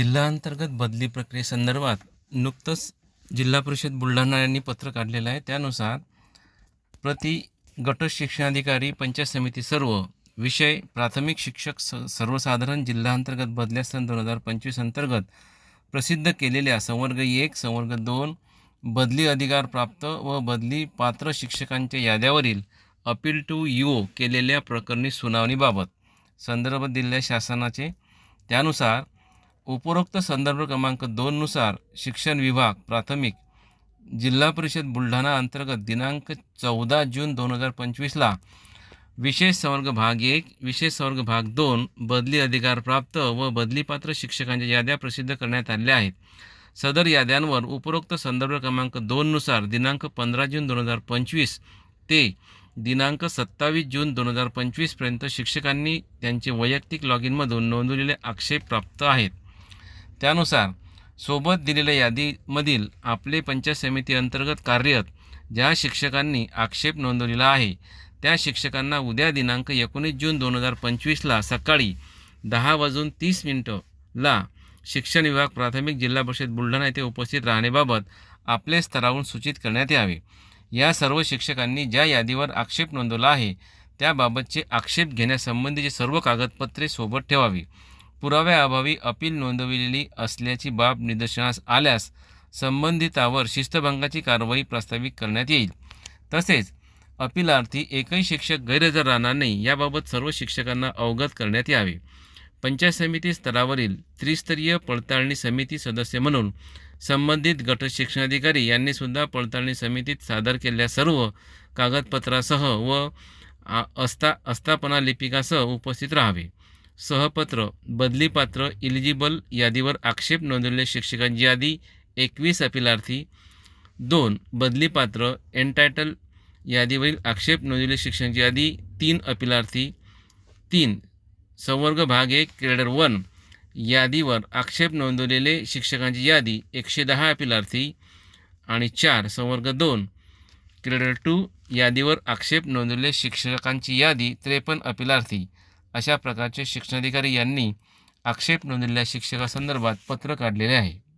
जिल्हाअंतर्गत बदली प्रक्रियेसंदर्भात नुकतंच जिल्हा परिषद बुलढाणा यांनी पत्र काढलेलं आहे. त्यानुसार प्रति गट शिक्षणाधिकारी पंचायत समिती सर्व विषय प्राथमिक शिक्षक स सर्वसाधारण जिल्हाअंतर्गत बदल्या सन दोन हजार पंचवीस अंतर्गत प्रसिद्ध केलेल्या संवर्ग एक संवर्ग दोन बदली अधिकार प्राप्त व बदली पात्र शिक्षकांच्या याद्यावरील अपील टू यू केलेल्या प्रकरणी सुनावणीबाबत संदर्भ दिलेल्या शासनाचे. त्यानुसार उपरोक्त संदर्भ क्रमांक दोननुसार शिक्षण विभाग प्राथमिक जिल्हा परिषद बुलढाणा अंतर्गत दिनांक चौदा जून दोन हजार पंचवीसला विशेष संवर्ग भाग एक विशेष संवर्ग भाग दोन बदली अधिकार प्राप्त व बदलीपात्र शिक्षकांच्या याद्या प्रसिद्ध करण्यात आल्या आहेत. सदर याद्यांवर उपरोक्त संदर्भ क्रमांक दोननुसार दिनांक पंधरा जून दोन हजार पंचवीस ते दिनांक सत्तावीस जून दोन हजार पंचवीसपर्यंत शिक्षकांनी त्यांचे वैयक्तिक लॉग इनमधून नोंदवलेले आक्षेप प्राप्त आहेत. त्यानुसार सोबत दिलेल्या यादीमधील आपले पंचायत समिती अंतर्गत कार्यरत ज्या शिक्षकांनी आक्षेप नोंदवलेला आहे त्या शिक्षकांना उद्या दिनांक एकोणीस जून दोन हजार पंचवीसला सकाळी दहा वाजून तीस मिनिटंला शिक्षण विभाग प्राथमिक जिल्हा परिषद बुलढाणा येथे उपस्थित राहण्याबाबत आपले स्तरावरून सूचित करण्यात यावे. या सर्व शिक्षकांनी ज्या यादीवर आक्षेप नोंदवला आहे त्याबाबतचे आक्षेप घेण्यासंबंधीचे सर्व कागदपत्रे सोबत ठेवावी. पुराव्याअभावी अपील नोंदविलेली असल्याची बाब निदर्शनास आल्यास संबंधितावर शिस्तभंगाची कारवाई प्रस्तावित करण्यात येईल. तसेच अपिलार्थी एकही शिक्षक गैरहजर राहणार नाही याबाबत सर्व शिक्षकांना अवगत करण्यात यावे. पंचायत समिती स्तरावरील त्रिस्तरीय पडताळणी समिती सदस्य म्हणून संबंधित गट शिक्षणाधिकारी यांनी सुद्धा पडताळणी समितीत सादर केलेल्या सर्व कागदपत्रासह व आ- अस्था आस्थापना लिपिकासह उपस्थित राहावे. सहपत्र बदलीपात्र इलिजिबल यादीवर आक्षेप नोंदवलेल्या शिक्षकांची यादी एकवीस अपिलार्थी. दोन बदलीपात्र एन्टायटल यादीवरील आक्षेप नोंदवलेल्या शिक्षकांची यादी तीन अपिलार्थी. तीन संवर्ग भाग एक क्रेडर वन यादीवर आक्षेप नोंदवलेले शिक्षकांची यादी एकशे दहा अपिलार्थी. आणि चार संवर्ग दोन क्रेडर टू यादीवर आक्षेप नोंदवलेले शिक्षकांची यादी त्रेपन्न अपिलार्थी. अशा प्रकारचे शिक्षणाधिकारी यांनी आक्षेप नोंदलेल्या शिक्षकासंदर्भात पत्र काढलेले आहे.